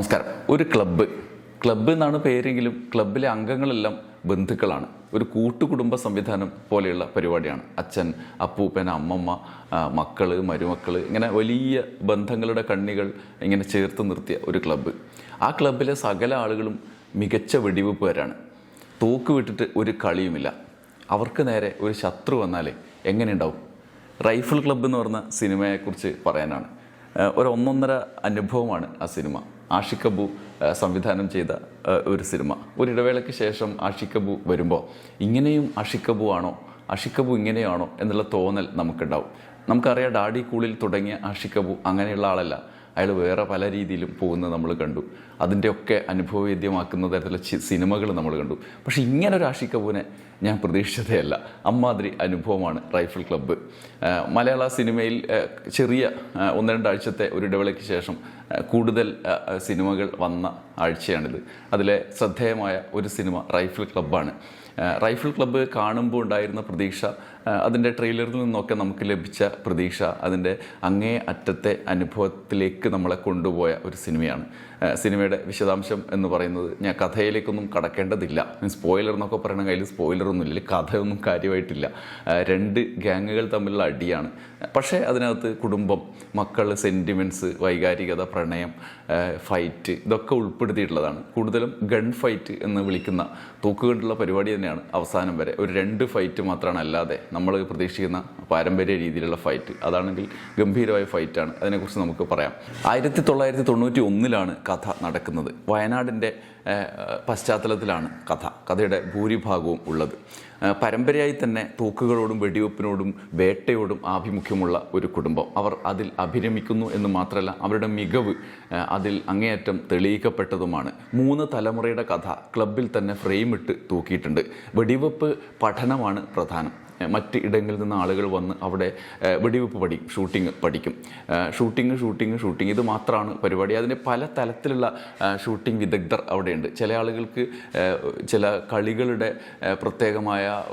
നമസ്കാരം. ഒരു club. Club എന്നാണ് പേരെങ്കിലും ക്ലബ്ബിലെ അംഗങ്ങളെല്ലാം ബന്ധുക്കളാണ്. ഒരു കൂട്ടുകുടുംബ സംവിധാനം പോലെയുള്ള പരിപാടിയാണ്. അച്ഛൻ അപ്പൂപ്പൻ അമ്മമ്മ മക്കൾ മരുമക്കൾ ഇങ്ങനെ വലിയ ബന്ധങ്ങളുടെ കണ്ണികൾ ഇങ്ങനെ ചേർത്ത് നിർത്തിയ ഒരു ക്ലബ്ബ്. ആ ക്ലബ്ബിലെ സകല ആളുകളും മികച്ച വെടിവെപ്പുകാരാണ്. തോക്ക് വിട്ടിട്ട് ഒരു കളിയുമില്ല. അവർക്ക് നേരെ ഒരു ശത്രു വന്നാലേ എങ്ങനെയുണ്ടാവും? റൈഫിൾ ക്ലബ്ബ് എന്ന് പറഞ്ഞ സിനിമയെക്കുറിച്ച് പറയാനാണ്. ഒരു ഒന്നൊന്നര അനുഭവമാണ് ആ സിനിമ. ഏഹ് സംവിധാനം ചെയ്ത ഒരു സിനിമ. ഒരിടവേളയ്ക്ക് ശേഷം ആഷിക്കബു വരുമ്പോൾ ഇങ്ങനെയും ആഷിക്കബു ആണോ? ആഷിക്കബു ഇങ്ങനെയാണോ? എന്നുള്ള തോന്നൽ നമുക്കുണ്ടാവും. നമുക്കറിയാം ഡാഡി കൂളിൽ തുടങ്ങിയ ആഷിക്കബു അങ്ങനെയുള്ള ആളല്ല. അയാൾ വേറെ പല രീതിയിലും പോകുന്നത് നമ്മൾ കണ്ടു. അതിന്റെയൊക്കെ അനുഭവവേദ്യമാക്കുന്ന തരത്തിലുള്ള സിനിമകൾ നമ്മൾ കണ്ടു. പക്ഷേ ഇങ്ങനെ ഒരു ആഷിഖ് കപൂറിനെ ഞാൻ പ്രതീക്ഷിച്ചതേയല്ല. അമ്മാതിരി അനുഭവമാണ് റൈഫിൾ ക്ലബ്ബ്. മലയാള സിനിമയിൽ ചെറിയ ഒന്ന് രണ്ടാഴ്ചത്തെ ഒരു ഇടവേളയ്ക്ക് ശേഷം കൂടുതൽ സിനിമകൾ വന്ന ആഴ്ചയാണിത്. അതിലെ ശ്രദ്ധേയമായ ഒരു സിനിമ റൈഫിൾ ക്ലബ്ബാണ്. റൈഫിൾ ക്ലബ്ബ് കാണുമ്പോൾ ഉണ്ടായിരുന്ന പ്രതീക്ഷ അതിന്റെ ട്രെയിലറിൽ നിന്നൊക്കെ നമുക്ക് ലഭിച്ച പ്രതീക്ഷ അതിന്റെ അങ്ങേ അറ്റത്തെ അനുഭവത്തിലേക്ക് നമ്മളെ കൊണ്ടുപോയ ഒരു സിനിമയാണ്. സിനിമയുടെ വിശദാംശം എന്ന് പറയുന്നത് ഞാൻ കഥയിലേക്കൊന്നും കടക്കേണ്ടതില്ല. സ്പോയിലർ എന്നൊക്കെ പറയണ കയ്യിൽ സ്പോയിലറൊന്നും ഇല്ല കഥയൊന്നും കാര്യമായിട്ടില്ല. രണ്ട് ഗ്യാങ്ങുകൾ തമ്മിലുള്ള അടിയാണ്. പക്ഷേ അതിനകത്ത് കുടുംബം മക്കൾ സെന്റിമെന്റ്സ് വൈകാരികത പ്രണയം ഫൈറ്റ് ഇതൊക്കെ ഉൾപ്പെടുത്തിയിട്ടുള്ളതാണ്. കൂടുതലും ഗൺ ഫൈറ്റ് എന്ന് വിളിക്കുന്ന തൂക്കുകൊണ്ടുള്ള പരിപാടി തന്നെയാണ് അവസാനം വരെ. ഒരു രണ്ട് ഫൈറ്റ് മാത്രമാണ് അല്ലാതെ നമ്മൾ പ്രതീക്ഷിക്കുന്ന പാരമ്പര്യ രീതിയിലുള്ള ഫൈറ്റ് അതാണെങ്കിൽ ഗംഭീരമായ ഫൈറ്റാണ് അതിനെക്കുറിച്ച് നമുക്ക് പറയാം. ആയിരത്തി തൊള്ളായിരത്തി തൊണ്ണൂറ്റി ഒന്നിലാണ് കഥ നടക്കുന്നത്. വയനാടിന്റെ പശ്ചാത്തലത്തിലാണ് കഥ. കഥയുടെ ഭൂരിഭാഗവും ഉള്ളത്. പരമ്പരയായി തന്നെ തൂക്കുകളോടും വെടിവെപ്പിനോടും വേട്ടയോടും ആഭിമുഖ്യമുള്ള ഒരു കുടുംബം. അവർ അതിൽ അഭിരമിക്കുന്നു എന്ന് മാത്രമല്ല അവരുടെ മികവ് അതിൽ അങ്ങേയറ്റം തെളിയിക്കപ്പെട്ടതുമാണ്. മൂന്ന് തലമുറയുടെ കഥ ക്ലബിൽ തന്നെ ഫ്രെയിമിട്ട് തൂക്കിയിട്ടുണ്ട്. വെടിവെപ്പ് പഠനമാണ് പ്രധാനം. മറ്റ് ഇടങ്ങളിൽ നിന്ന് ആളുകൾ വന്ന് അവിടെ വെടിവെപ്പ് പഠിക്കും ഷൂട്ടിംഗ് പഠിക്കും. Shooting shooting shooting. ഇത് മാത്രമാണ് പരിപാടി. അതിന് പല തലത്തിലുള്ള ഷൂട്ടിംഗ് വിദഗ്ധർ അവിടെയുണ്ട് ചില ആളുകൾക്ക് ചില കളികളുടെ പ്രത്യേകമായ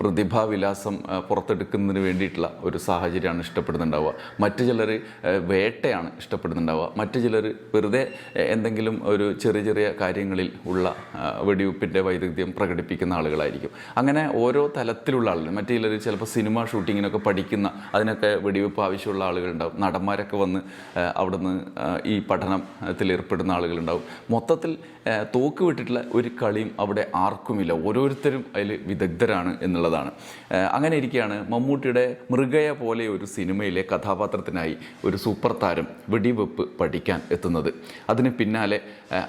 പ്രതിഭാവിലാസം പുറത്തെടുക്കുന്നതിന് വേണ്ടിയിട്ടുള്ള ഒരു സാഹചര്യമാണ് ഇഷ്ടപ്പെടുന്നുണ്ടാവുക. മറ്റു ചിലർ വേട്ടയാണ് ഇഷ്ടപ്പെടുന്നുണ്ടാവുക. മറ്റു ചിലർ വെറുതെ എന്തെങ്കിലും ഒരു ചെറിയ ചെറിയ കാര്യങ്ങളിൽ ഉള്ള വെടിവെപ്പിന്റെ വൈദഗ്ധ്യം പ്രകടിപ്പിക്കുന്ന ആളുകളായിരിക്കും. അങ്ങനെ ഓരോ തലത്തിലുള്ള ആളുകൾ മറ്റു ചിലർ ചിലപ്പോൾ സിനിമ ഷൂട്ടിങ്ങിനൊക്കെ പഠിക്കുന്ന അതിനൊക്കെ വെടിവെപ്പ് ആവശ്യമുള്ള ആളുകളുണ്ടാവും. നടന്മാരൊക്കെ വന്ന് അവിടുന്ന് ഈ പഠനത്തിൽ ഏർപ്പെടുന്ന ആളുകളുണ്ടാവും. മൊത്തത്തിൽ തോക്ക് വിട്ടിട്ടുള്ള ഒരു കളിയും അവിടെ ആർക്കുമില്ല. ഓരോരുത്തരും അതിൽ വിദഗ്ധരാണ് എന്നുള്ളതാണ്. അങ്ങനെ ഇരിക്കുകയാണ് മമ്മൂട്ടിയുടെ മൃഗയ പോലെ ഒരു സിനിമയിലെ കഥാപാത്രത്തിനായി ഒരു സൂപ്പർ താരം വെടിവെപ്പ് പഠിക്കാൻ എത്തുന്നത്. അതിന് പിന്നാലെ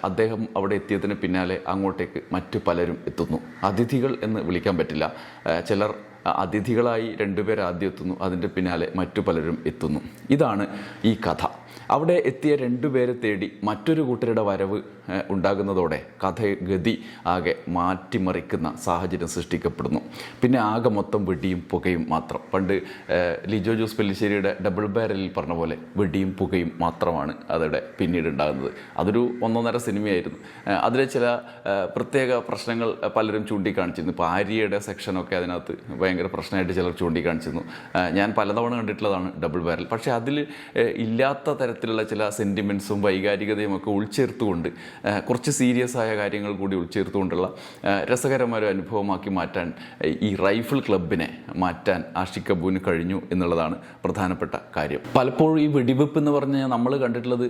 അദ്ദേഹം അവിടെ എത്തിയതിന് പിന്നാലെ അങ്ങോട്ടേക്ക് മറ്റു പലരും എത്തുന്നു. അതിഥികൾ എന്ന് വിളിക്കാൻ പറ്റില്ല. ചിലർ അതിഥികളായി രണ്ടുപേർ ആദ്യം എത്തുന്നു. അതിന്റെ പിന്നാലെ മറ്റു പലരും എത്തുന്നു. ഇതാണ് ഈ കഥ. അവിടെ എത്തിയ രണ്ടുപേരെ തേടി മറ്റൊരു കൂട്ടരുടെ വരവ് ഉണ്ടാകുന്നതോടെ കഥ ഗതി ആകെ മാറ്റിമറിക്കുന്ന സാഹചര്യം സൃഷ്ടിക്കപ്പെടുന്നു. പിന്നെ ആകെ മൊത്തം വെടിയും പുകയും മാത്രം. പണ്ട് ലിജോ ജോസ് പെല്ലിശ്ശേരിയുടെ ഡബിൾ ബാരലിൽ പറഞ്ഞ പോലെ വെടിയും പുകയും മാത്രമാണ് അതവിടെ പിന്നീട് ഉണ്ടാകുന്നത്. അതൊരു ഒന്നൊന്നര സിനിമയായിരുന്നു. അതിലെ ചില പ്രത്യേക പ്രശ്നങ്ങൾ പലരും ചൂണ്ടിക്കാണിച്ചിരുന്നു. ഇപ്പോൾ ആര്യയുടെ സെക്ഷനൊക്കെ അതിനകത്ത് ഭയങ്കര പ്രശ്നമായിട്ട് ചിലർ ചൂണ്ടിക്കാണിച്ചിരുന്നു. ഞാൻ പലതവണ കണ്ടിട്ടുള്ളതാണ് ഡബിൾ ബാരൽ. പക്ഷേ അതിൽ ഇല്ലാത്ത തരത്തിലുള്ള ചില സെന്റിമെന്റ്സും വൈകാരികതയും ഒക്കെ ഉൾച്ചേർത്തുകൊണ്ട് കുറച്ച് സീരിയസ് ആയ കാര്യങ്ങൾ കൂടി ഉൾച്ചേർത്തുകൊണ്ടുള്ള രസകരമായ ഒരു അനുഭവമാക്കി മാറ്റാൻ ഈ റൈഫിൾ ക്ലബിനെ മാറ്റാൻ ആഷിഖ് കബൂന് കഴിഞ്ഞു എന്നുള്ളതാണ് പ്രധാനപ്പെട്ട കാര്യം. പലപ്പോഴും ഈ വെടിവെപ്പ് എന്ന് പറഞ്ഞാൽ നമ്മൾ കണ്ടിട്ടുള്ളത്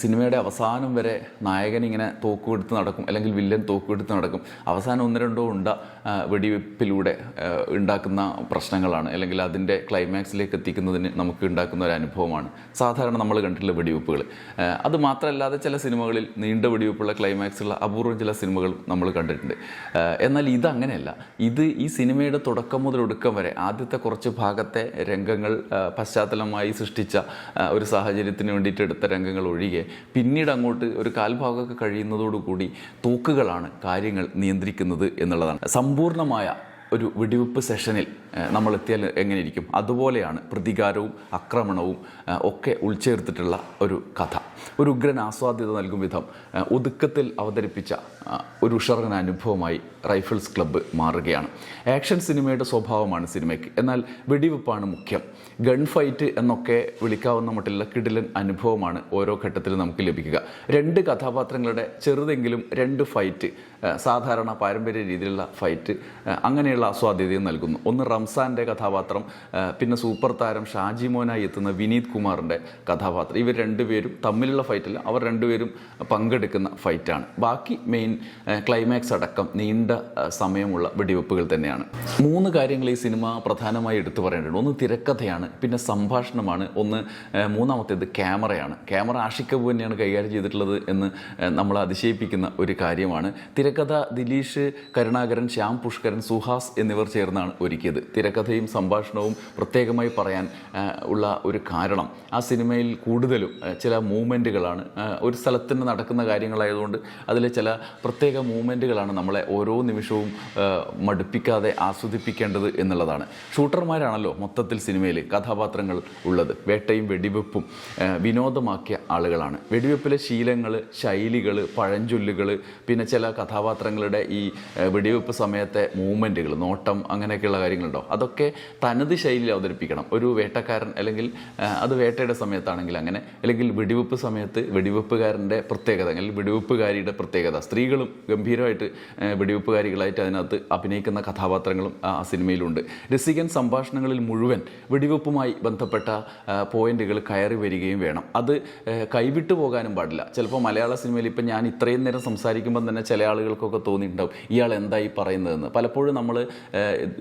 സിനിമയുടെ അവസാനം വരെ നായകൻ ഇങ്ങനെ തോക്കുവെടുത്ത് നടക്കും അല്ലെങ്കിൽ വില്ലൻ തോക്കുവെടുത്ത് നടക്കും. അവസാനം ഒന്ന് രണ്ടോ ഉണ്ട വെടിവെപ്പിലൂടെ ഉണ്ടാക്കുന്ന പ്രശ്നങ്ങളാണ് അല്ലെങ്കിൽ അതിന്റെ ക്ലൈമാക്സിലേക്ക് എത്തിക്കുന്നതിന് നമുക്ക് ഉണ്ടാക്കുന്ന ഒരു അനുഭവമാണ്. സാധാരണ നമ്മൾ കണ്ടിട്ടുള്ള വെടിവെപ്പുകൾ ആ, അത് മാത്രമല്ലാതെ ചില സിനിമകളിൽ നീണ്ട വെടിവെപ്പുള്ള ക്ലൈമാക്സുള്ള അപൂർവം ചില സിനിമകൾ നമ്മൾ കണ്ടിട്ടുണ്ട്. എന്നാൽ ഇതങ്ങനെയല്ല ഇത് ഈ സിനിമയുടെ തുടക്കം മുതൽ ഒടുക്കം വരെ ആദ്യത്തെ കുറച്ച് ഭാഗത്തെ രംഗങ്ങൾ പശ്ചാത്തലമായി സൃഷ്ടിച്ച ഒരു സാഹചര്യത്തിന് വേണ്ടിയിട്ട് എടുത്ത രംഗങ്ങൾ ഒഴികെ പിന്നീട് അങ്ങോട്ട് ഒരു കാൽഭാഗമൊക്കെ കഴിയുന്നതോടുകൂടി തൂക്കുകളാണ് കാര്യങ്ങൾ നിയന്ത്രിക്കുന്നത് എന്നുള്ളതാണ്. സമ്പൂർണമായ ഒരു വെടിവെപ്പ് സെഷനിൽ നമ്മൾ എത്തിയാൽ എങ്ങനെയിരിക്കും അതുപോലെയാണ് പ്രതികാരവും ആക്രമണവും ഒക്കെ ഉൾച്ചേർത്തിട്ടുള്ള ഒരു കഥ. ഒരു ഉഗ്രൻ ആസ്വാദ്യത നൽകും വിധം ഒതുക്കത്തിൽ അവതരിപ്പിച്ച ഒരു ഉഷർഗൻ അനുഭവമായി റൈഫിൾസ് ക്ലബ്ബ് മാറുകയാണ്. ആക്ഷൻ സിനിമയുടെ സ്വഭാവമാണ് സിനിമയ്ക്ക് എന്നാൽ വെടിവെപ്പാണ് മുഖ്യം. ഗൺ ഫൈറ്റ് എന്നൊക്കെ വിളിക്കാവുന്ന മട്ടിലുള്ള കിടിലൻ അനുഭവമാണ് ഓരോ ഘട്ടത്തിലും നമുക്ക് ലഭിക്കുക. രണ്ട് കഥാപാത്രങ്ങളുടെ ചെറുതെങ്കിലും രണ്ട് ഫൈറ്റ് സാധാരണ പാരമ്പര്യ രീതിയിലുള്ള ഫൈറ്റ് അങ്ങനെയുള്ള ആസ്വാദ്യതയും നൽകുന്നു. ഒന്ന് റംസാന്റെ കഥാപാത്രം പിന്നെ സൂപ്പർ താരം ഷാജി മോനായി എത്തുന്ന വിനീത് കുമാറിന്റെ കഥാപാത്രം. ഇവർ രണ്ടുപേരും തമ്മിലുള്ള ഫൈറ്റിൽ അവർ രണ്ടുപേരും പങ്കെടുക്കുന്ന ഫൈറ്റാണ് ബാക്കി മെയിൻ ക്ലൈമാക്സ് അടക്കം നീണ്ട സമയമുള്ള വെടിവെപ്പുകൾ തന്നെയാണ്. മൂന്ന് കാര്യങ്ങൾ ഈ സിനിമ പ്രധാനമായി എടുത്തു പറയേണ്ടത് ഒന്ന് തിരക്കഥയാണ്. പിന്നെ സംഭാഷണമാണ്. ഒന്ന് മൂന്നാമത്തേത് ക്യാമറയാണ്. ക്യാമറ ആഷിക് കപൂർ തന്നെയാണ് കൈകാര്യം ചെയ്തിട്ടുള്ളത് എന്ന് നമ്മൾ അതിശയിപ്പിക്കുന്ന ഒരു കാര്യമാണ്. തിരക്കഥ ദിലീഷ് കരുണാകരൻ ശ്യാം പുഷ്കരൻ സുഹാസ് എന്നിവർ ചേർന്നാണ് ഒരുക്കിയത്. തിരക്കഥയും സംഭാഷണവും പ്രത്യേകമായി പറയാൻ ഉള്ള ഒരു കാരണം ആ സിനിമയിൽ കൂടുതലും ചില മൂവ്മെന്റുകളാണ് ഒരു സ്ഥലത്തിന് നടക്കുന്ന കാര്യങ്ങളായതുകൊണ്ട് അതിലെ ചില പ്രത്യേക മൂവ്മെന്റുകളാണ് നമ്മളെ ഓരോ നിമിഷവും മടുപ്പിക്കാതെ ആസ്വദിപ്പിക്കേണ്ടത് എന്നുള്ളതാണ്. ഷൂട്ടർമാരാണല്ലോ മൊത്തത്തിൽ സിനിമയിൽ കഥാപാത്രങ്ങൾ ഉള്ളത്. വേട്ടയും വെടിവെപ്പും വിനോദമാക്കിയ ആളുകളാണ്. വെടിവെപ്പിലെ ശീലങ്ങൾ ശൈലികൾ പഴഞ്ചൊല്ലുകൾ പിന്നെ ചില കഥാപാത്രങ്ങളുടെ ഈ വെടിവെപ്പ് സമയത്തെ മൂവ്മെന്റുകൾ നോട്ടം അങ്ങനെയൊക്കെയുള്ള കാര്യങ്ങളുണ്ടോ? അതൊക്കെ തനത് ശൈലിയിൽ അവതരിപ്പിക്കണം. ഒരു വേട്ടക്കാരൻ അല്ലെങ്കിൽ അത് വേട്ടയുടെ സമയത്താണെങ്കിൽ അങ്ങനെ അല്ലെങ്കിൽ വെടിവെപ്പ് സമയത്ത് വെടിവെപ്പുകാരന്റെ പ്രത്യേകത അല്ലെങ്കിൽ വെടിവെപ്പുകാരിയുടെ പ്രത്യേകത സ്ത്രീകളും ഗംഭീരമായിട്ട് വെടിവെപ്പുകാരികളായിട്ട് അതിനകത്ത് അഭിനയിക്കുന്ന കഥാപാത്രങ്ങളും ആ സിനിമയിലുണ്ട്. രസികൻ സംഭാഷണങ്ങളിൽ മുഴുവൻ വെടിവെപ്പുമായി ബന്ധപ്പെട്ട പോയിന്റുകൾ കയറി വരികയും വേണം. അത് കൈവിട്ടു പോകാനും പാടില്ല. ചിലപ്പോൾ മലയാള സിനിമയിൽ ഇപ്പം ഞാൻ ഇത്രയും നേരം സംസാരിക്കുമ്പോൾ തന്നെ ചില ആളുകൾക്കൊക്കെ തോന്നിയിട്ടുണ്ടാവും ഇയാൾ എന്തായി പറയുന്നതെന്ന്? പലപ്പോഴും നമ്മൾ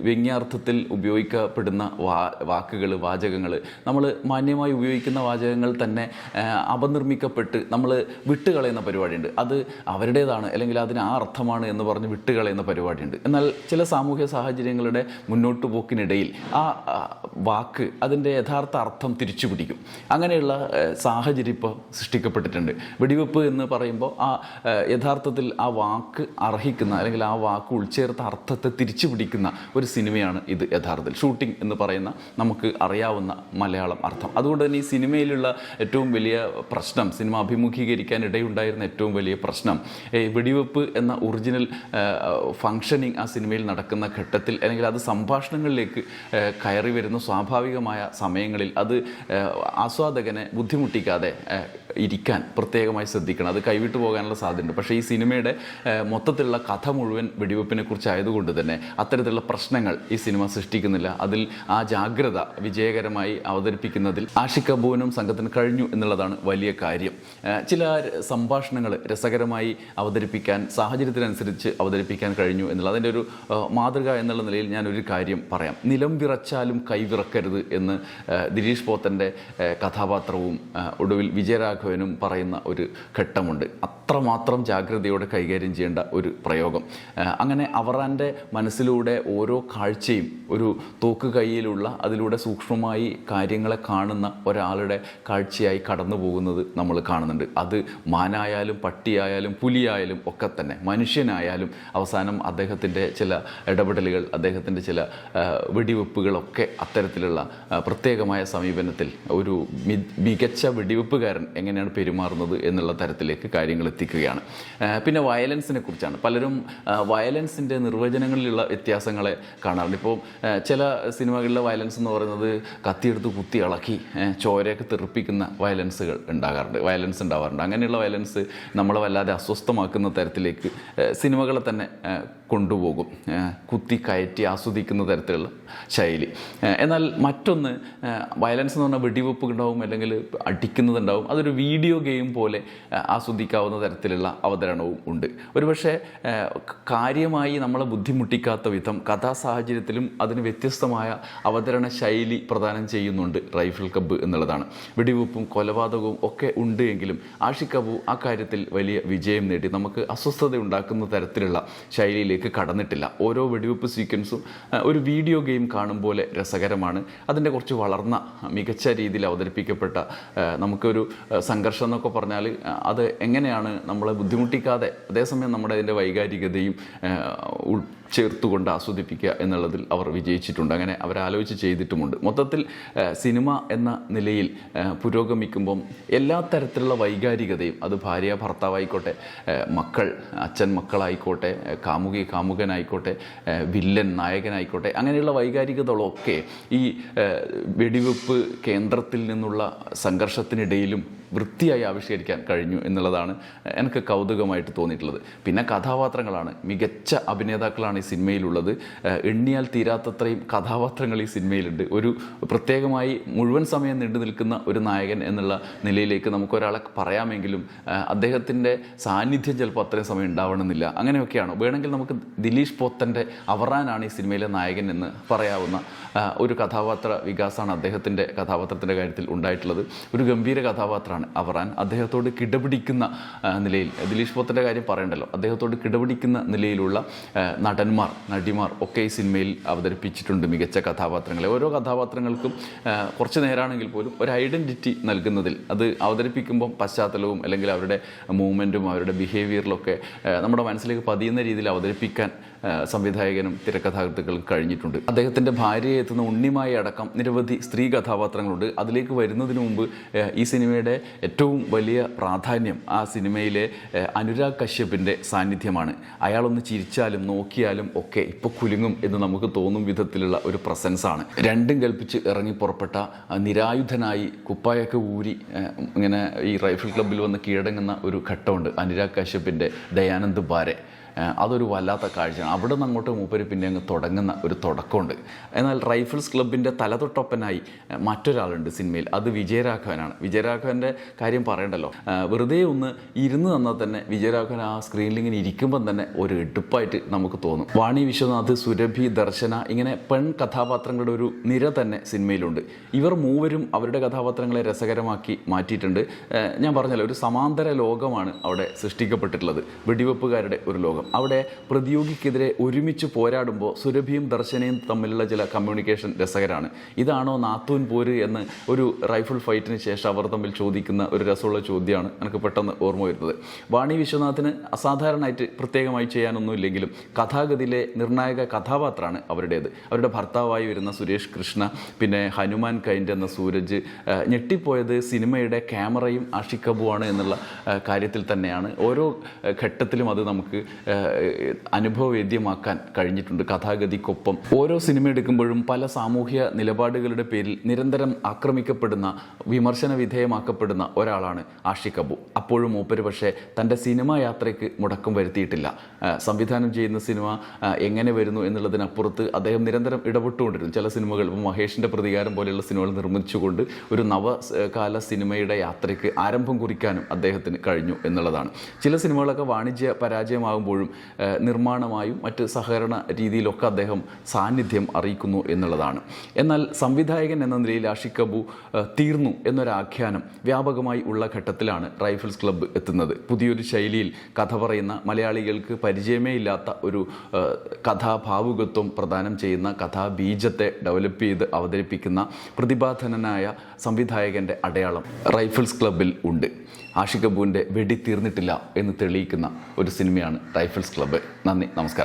വ്യംഗ്യാർത്ഥത്തിൽ ഉപയോഗിക്കപ്പെടുന്ന വാ വാക്കുകൾ വാചകങ്ങൾ നമ്മൾ മാന്യമായി ഉപയോഗിക്കുന്ന വാചകങ്ങൾ തന്നെ അപനിർമ്മിക്കപ്പെട്ട് നമ്മൾ വിട്ടുകളയുന്ന പരിപാടിയുണ്ട്. അത് അവരുടേതാണ് അല്ലെങ്കിൽ അതിന് ആ അർത്ഥമാണ് എന്ന് പറഞ്ഞ് വിട്ടുകളയുന്ന പരിപാടിയുണ്ട്. എന്നാൽ ചില സാമൂഹ്യ സാഹചര്യങ്ങളുടെ മുന്നോട്ട് പോക്കിനിടയിൽ ആ, വാക്ക് അതിന്റെ യഥാർത്ഥ അർത്ഥം തിരിച്ചു പിടിക്കും. അങ്ങനെയുള്ള സാഹചര്യം ഇപ്പോൾ സൃഷ്ടിക്കപ്പെട്ടിട്ടുണ്ട്. വെടിവെപ്പ് എന്ന് പറയുമ്പോൾ ആ യഥാർത്ഥത്തിൽ ആ വാക്ക് അർഹിക്കുന്ന അല്ലെങ്കിൽ ആ വാക്ക് ഉൾച്ചേർത്ത അർത്ഥത്തെ തിരിച്ചു പിടിക്കുന്ന ഒരു സിനിമയാണ് ഇത് യഥാർത്ഥത്തിൽ. ഷൂട്ടിംഗ് എന്ന് പറയുന്ന നമുക്ക് അറിയാവുന്ന മലയാളം അർത്ഥം. അതുകൊണ്ട് തന്നെ ഈ സിനിമയിലുള്ള ഏറ്റവും വലിയ പ്രശ്നം സിനിമ അഭിമുഖീകരിക്കാൻ ഇടയുണ്ടായിരുന്ന ഏറ്റവും വലിയ പ്രശ്നം വെടിവെപ്പ് എന്ന ഒറിജിനൽ ഫങ്ഷനിങ് ആ സിനിമയിൽ നടക്കുന്ന ഘട്ടത്തിൽ അല്ലെങ്കിൽ അത് സംഭാഷണങ്ങളിലേക്ക് കയറി വരുന്ന സ്വാഭാവികമായ സമയങ്ങളിൽ അത് ആസ്വാദകനെ ബുദ്ധിമുട്ടിക്കാതെ ഇരിക്കാൻ പ്രത്യേകമായി ശ്രദ്ധിക്കണം. അത് കൈവിട്ടു പോകാനുള്ള സാധ്യതയുണ്ട്. പക്ഷേ ഈ സിനിമയുടെ മൊത്തത്തിലുള്ള കഥ മുഴുവൻ വെടിവെപ്പിനെ കുറിച്ചായതുകൊണ്ട് തന്നെ അത്തരത്തിലുള്ള പ്രശ്നങ്ങൾ ഈ സിനിമ സൃഷ്ടിക്കുന്നില്ല. അതിൽ ആ ജാഗ്രത വിജയകരമായി അവതരിപ്പിക്കുന്നതിൽ ആഷിഖ് കബൂനും സംഘത്തിന് കഴിഞ്ഞു എന്നുള്ളതാണ് വലിയ കാര്യം. ചില സംഭാഷണങ്ങൾ രസകരമായി അവതരിപ്പിക്കാൻ സാഹചര്യത്തിനനുസരിച്ച് അവതരിപ്പിക്കാൻ കഴിഞ്ഞു എന്നുള്ളത്. അതിന്റെ ഒരു മാതൃക എന്നുള്ള നിലയിൽ ഞാനൊരു കാര്യം പറയാം. നിലം വിറച്ചാലും കൈവിറക്കരുത് എന്ന് ദിരീഷ് പോത്തന്റെ കഥാപാത്രവും ഒടുവിൽ ഒടുവിൽ വിജയരാഘവനും പറയുന്ന ഒരു ഘട്ടമുണ്ട്. അത്രമാത്രം ജാഗ്രതയോടെ കൈകാര്യം ചെയ്യേണ്ട ഒരു പ്രയോഗം. അങ്ങനെ അവറാന്റെ മനസ്സിലൂടെ ഓരോ കാഴ്ചയും ഒരു തോക്ക് കൈയിലുള്ള അതിലൂടെ സൂക്ഷ്മമായി കാര്യങ്ങളെ കാണുന്ന ഒരാളുടെ കാഴ്ചയായി കടന്നു പോകുന്നത് നമ്മൾ കാണുന്നുണ്ട്. അത് മാനായാലും പട്ടിയായാലും പുലിയായാലും ഒക്കെ തന്നെ. മനുഷ്യനായാലും അവസാനം അദ്ദേഹത്തിന്റെ ചില ഇടപെടലുകൾ അദ്ദേഹത്തിന്റെ ചില വെടിവെപ്പുകളൊക്കെ അത്തരത്തിലുള്ള പ്രത്യേകമായ സമീപനത്തിൽ ഒരു മികച്ച വെടിവെപ്പുകാരൻ എങ്ങനെയാണ് പെരുമാറുന്നത് എന്നുള്ള തരത്തിലേക്ക് കാര്യങ്ങൾ എത്തിക്കുകയാണ്. പിന്നെ വയലൻസിനെ കുറിച്ചാണ്. പലരും വയലൻസിന്റെ നിർവചനങ്ങളിലുള്ള വ്യത്യാസങ്ങളെ കാണാറുണ്ട്. ഇപ്പോൾ ചില സിനിമകളിലെ വയലൻസ് എന്ന് പറയുന്നത് കത്തിയെടുത്ത് കുത്തി ഇളക്കി ചോരയൊക്കെ തെറിപ്പിക്കുന്ന വയലൻസുകൾ ഉണ്ടാകാറുണ്ട് വയലൻസ് ഉണ്ടാവാറുണ്ട്. അങ്ങനെയുള്ള വയലൻസ് നമ്മളെ വല്ലാതെ അസ്വസ്ഥമാക്കുന്ന തരത്തിലേക്ക് സിനിമകളെ തന്നെ കൊണ്ടുപോകും. കുത്തി കയറ്റി ആസ്വദിക്കുന്ന തരത്തിലുള്ള ശൈലി. എന്നാൽ മറ്റൊന്ന് വയലൻസ് എന്ന് പറഞ്ഞാൽ വെടിവെപ്പ് ഉണ്ടാവും അല്ലെങ്കിൽ അടിക്കുന്നതുണ്ടാവും. അതൊരു വീഡിയോ ഗെയിം പോലെ ആസ്വദിക്കാവുന്ന തരത്തിലുള്ള അവതരണവും ഉണ്ട്. ഒരുപക്ഷെ കാര്യമായി നമ്മളെ ബുദ്ധിമുട്ടിക്കാത്ത വിധം കഥാസാഹചര്യത്തിലും അതിന് വ്യത്യസ്തമായ അവതരണ ശൈലി പ്രദാനം ചെയ്യുന്നുണ്ട് റൈഫിൾ കബ് എന്നുള്ളതാണ്. വെടിവെപ്പും കൊലപാതകവും ഒക്കെ ഉണ്ട് എങ്കിലും ആഷിക്കബു ആ കാര്യത്തിൽ വലിയ വിജയം നേടി. നമുക്ക് അസ്വസ്ഥത ഉണ്ടാക്കുന്ന തരത്തിലുള്ള ശൈലിയിലേക്ക് കടന്നിട്ടില്ല. ഓരോ വെടിവെപ്പ് സീക്വൻസും ഒരു വീഡിയോ ഗെയിം കാണും പോലെ രസകരമാണ്. അതിന്റെ കുറച്ച് വളർന്ന മികച്ച രീതിയിൽ അവതരിപ്പിക്കപ്പെട്ട നമുക്കൊരു സംഘർഷം എന്നൊക്കെ പറഞ്ഞാൽ അത് എങ്ങനെയാണ് നമ്മളെ ബുദ്ധിമുട്ടിക്കാതെ അതേസമയം നമ്മുടെ അതിന്റെ വൈകാരികതയും ചേർത്തുകൊണ്ട് ആസ്വദിപ്പിക്കുക എന്നുള്ളതിൽ അവർ വിജയിച്ചിട്ടുണ്ട്. അങ്ങനെ അവരാലോചിച്ച് ചെയ്തിട്ടുമുണ്ട്. മൊത്തത്തിൽ സിനിമ എന്ന നിലയിൽ പുരോഗമിക്കുമ്പം എല്ലാ തരത്തിലുള്ള വൈകാരികതയും അത് ഭാര്യ ഭർത്താവായിക്കോട്ടെ മക്കൾ അച്ഛൻ മക്കളായിക്കോട്ടെ കാമുകി കാമുകനായിക്കോട്ടെ വില്ലൻ നായകനായിക്കോട്ടെ അങ്ങനെയുള്ള വൈകാരികതകളൊക്കെ ഈ വെടിവെപ്പ് കേന്ദ്രത്തിൽ നിന്നുള്ള സംഘർഷത്തിനിടയിലും വൃത്തിയായി ആവിഷ്കരിക്കാൻ കഴിഞ്ഞു എന്നുള്ളതാണ് എനിക്ക് കൗതുകമായിട്ട് തോന്നിയിട്ടുള്ളത്. പിന്നെ കഥാപാത്രങ്ങളാണ്. മികച്ച അഭിനേതാക്കളാണ് ഈ സിനിമയിലുള്ളത്. എണ്ണിയാൽ തീരാത്തത്രയും കഥാപാത്രങ്ങൾ ഈ സിനിമയിലുണ്ട്. ഒരു പ്രത്യേകമായി മുഴുവൻ സമയം നീണ്ടു നിൽക്കുന്ന ഒരു നായകൻ എന്നുള്ള നിലയിലേക്ക് നമുക്കൊരാളെ പറയാമെങ്കിലും അദ്ദേഹത്തിന്റെ സാന്നിധ്യം ചിലപ്പോൾ അത്രയും സമയം ഉണ്ടാവണമെന്നില്ല. അങ്ങനെയൊക്കെയാണ്. വേണമെങ്കിൽ നമുക്ക് ദിലീഷ് പോത്തന്റെ അവറാനാണ് ഈ സിനിമയിലെ നായകൻ എന്ന് പറയാവുന്ന ഒരു കഥാപാത്ര വികാസമാണ് അദ്ദേഹത്തിന്റെ കഥാപാത്രത്തിന്റെ കാര്യത്തിൽ ഉണ്ടായിട്ടുള്ളത്. ഒരു ഗംഭീര കഥാപാത്രമാണ്. അവറാൻ? അദ്ദേഹത്തോട് കിടപിടിക്കുന്ന നിലയിൽ ദിലീഷ് പോത്തന്റെ കാര്യം പറയണ്ടല്ലോ. അദ്ദേഹത്തോട് കിടപിടിക്കുന്ന നിലയിലുള്ള നടന്മാർ നടിമാർ ഒക്കെ ഈ സിനിമയിൽ അവതരിപ്പിച്ചിട്ടുണ്ട് മികച്ച കഥാപാത്രങ്ങളെ. ഓരോ കഥാപാത്രങ്ങൾക്കും കുറച്ച് നേരാണെങ്കിൽ പോലും ഒരു ഐഡന്റിറ്റി നൽകുന്നതിൽ അത് അവതരിപ്പിക്കുമ്പം പശ്ചാത്തലവും അല്ലെങ്കിൽ അവരുടെ മൂവ്മെന്റും അവരുടെ ബിഹേവിയറിലൊക്കെ നമ്മുടെ മനസ്സിലേക്ക് പതിയുന്ന രീതിയിൽ അവതരിപ്പിക്കാൻ സംവിധായകനും തിരക്കഥാകൃത്തുക്കളും കഴിഞ്ഞിട്ടുണ്ട്. അദ്ദേഹത്തിന്റെ ഭാര്യയെ എത്തുന്ന ഉണ്ണിമായി അടക്കം നിരവധി സ്ത്രീ കഥാപാത്രങ്ങളുണ്ട്. അതിലേക്ക് വരുന്നതിന് മുമ്പ് ഈ സിനിമയുടെ ഏറ്റവും വലിയ പ്രാധാന്യം ആ സിനിമയിലെ അനുരാഗ് കശ്യപിന്റെ സാന്നിധ്യമാണ്. അയാളൊന്ന് ചിരിച്ചാലും നോക്കിയാലും ഒക്കെ ഇപ്പോൾ കുലുങ്ങും എന്ന് നമുക്ക് തോന്നും വിധത്തിലുള്ള ഒരു പ്രസൻസാണ്. രണ്ടും കൽപ്പിച്ച് ഇറങ്ങി പുറപ്പെട്ട നിരായുധനായി കുപ്പായൊക്കെ ഊരി ഇങ്ങനെ ഈ റൈഫിൾ ക്ലബ്ബിൽ വന്ന് കീഴടങ്ങുന്ന ഒരു ഘട്ടമുണ്ട് അനുരാഗ് കശ്യപിന്റെ ദയാനന്ദ് ബാരെ. അതൊരു വല്ലാത്ത കാഴ്ചയാണ്. അവിടെ നിന്ന് അങ്ങോട്ട് മൂപ്പര് പിന്നെ അങ്ങ് തുടങ്ങുന്ന ഒരു തുടക്കമുണ്ട്. എന്നാൽ റൈഫിൾസ് ക്ലബിന്റെ തലതൊട്ടൊപ്പനായി മറ്റൊരാളുണ്ട് സിനിമയിൽ. അത് വിജയരാഘവനാണ്. വിജയരാഘവന്റെ കാര്യം പറയണ്ടല്ലോ? വെറുതെ ഒന്ന് ഇരുന്ന് തന്നാൽ തന്നെ വിജയരാഘവൻ ആ സ്ക്രീനിൽ ഇങ്ങനെ ഇരിക്കുമ്പം തന്നെ ഒരു എടുപ്പായിട്ട് നമുക്ക് തോന്നും. വാണി വിശ്വനാഥ് സുരഭി ദർശന ഇങ്ങനെ പെൺ കഥാപാത്രങ്ങളുടെ ഒരു നിര തന്നെ സിനിമയിലുണ്ട്. ഇവർ മൂവരും അവരുടെ കഥാപാത്രങ്ങളെ രസകരമാക്കി മാറ്റിയിട്ടുണ്ട്. ഞാൻ പറഞ്ഞല്ലോ ഒരു സമാന്തര ലോകമാണ് അവിടെ സൃഷ്ടിക്കപ്പെട്ടിട്ടുള്ളത്. വെടിവെപ്പുകാരുടെ ഒരു ലോകം. അവിടെ പ്രതിയോഗിക്കെതിരെ ഒരുമിച്ച് പോരാടുമ്പോൾ സുരഭിയും ദർശനയും തമ്മിലുള്ള ചില കമ്മ്യൂണിക്കേഷൻ രസകരമാണ് ഇതാണോ നാത്തൂൻ പോര് എന്ന് ഒരു റൈഫിൾ ഫൈറ്റിന് ശേഷം അവർ തമ്മിൽ ചോദിക്കുന്ന ഒരു രസമുള്ള ചോദ്യമാണ് എനിക്ക് പെട്ടെന്ന് ഓർമ്മ വരുന്നത്. വാണി വിശ്വനാഥിന് അസാധാരണമായിട്ട് പ്രത്യേകമായി ചെയ്യാനൊന്നുമില്ലെങ്കിലും കഥാഗതിയിലെ നിർണായക കഥാപാത്രമാണ് അവരുടേത്. അവരുടെ ഭർത്താവായി വരുന്ന സുരേഷ് കൃഷ്ണ പിന്നെ ഹനുമാൻ കൈൻഡ് എന്ന സൂരജ് ഞെട്ടിപ്പോയത് സിനിമയുടെ ക്യാമറയും ആഷിക് കപൂറാണ് എന്നുള്ള കാര്യത്തിൽ തന്നെയാണ്. ഓരോ ഘട്ടത്തിലും അത് നമുക്ക് അനുഭവവേദ്യമാക്കാൻ കഴിഞ്ഞിട്ടുണ്ട് കഥാഗതിക്കൊപ്പം. ഓരോ സിനിമ എടുക്കുമ്പോഴും പല സാമൂഹ്യ നിലപാടുകളുടെ പേരിൽ നിരന്തരം ആക്രമിക്കപ്പെടുന്ന വിമർശന വിധേയമാക്കപ്പെടുന്ന ഒരാളാണ് ആഷി കപൂർ അപ്പോഴും മൂപ്പര് പക്ഷേ തന്റെ സിനിമാ യാത്രയ്ക്ക് മുടക്കം വരുത്തിയിട്ടില്ല. സംവിധാനം ചെയ്യുന്ന സിനിമ എങ്ങനെ വരുന്നു എന്നുള്ളതിനപ്പുറത്ത് അദ്ദേഹം നിരന്തരം ഇടപെട്ടുകൊണ്ടിരുന്നു. ചില സിനിമകൾ മഹേഷിന്റെ പ്രതികാരം പോലെയുള്ള സിനിമകൾ നിർമ്മിച്ചുകൊണ്ട് ഒരു നവകാല സിനിമയുടെ യാത്രയ്ക്ക് ആരംഭം കുറിക്കാനും അദ്ദേഹത്തിന് കഴിഞ്ഞു എന്നുള്ളതാണ്. ചില സിനിമകളൊക്കെ വാണിജ്യ പരാജയമാകുമ്പോഴും ആ, നിർമ്മാണമായും മറ്റ് സഹകരണ രീതിയിലൊക്കെ അദ്ദേഹം സാന്നിധ്യം അറിയിക്കുന്നു എന്നുള്ളതാണ്. എന്നാൽ സംവിധായകൻ എന്ന നിലയിൽ ആഷിഖ് കബു തീർന്നു എന്നൊരാഖ്യാനം വ്യാപകമായി ഉള്ള ഘട്ടത്തിലാണ് റൈഫിൾസ് ക്ലബ്ബ് എത്തുന്നത്. പുതിയൊരു ശൈലിയിൽ കഥ പറയുന്ന മലയാളികൾക്ക് പരിചയമേ ഇല്ലാത്ത ഒരു കഥാഭാവുകത്വം പ്രദാനം ചെയ്യുന്ന കഥാബീജത്തെ ഡെവലപ്പ് ചെയ്ത് അവതരിപ്പിക്കുന്ന പ്രതിഭാധനനായ സംവിധായകന്റെ അടയാളം റൈഫിൾസ് ക്ലബ്ബിൽ ഉണ്ട്. കപൂറിന്റെ വെടി തീർന്നിട്ടില്ല എന്ന് തെളിയിക്കുന്ന ഒരു സിനിമയാണ് റൈഫിൾസ് ക്ലബ്ബ്. നന്ദി നമസ്കാരം.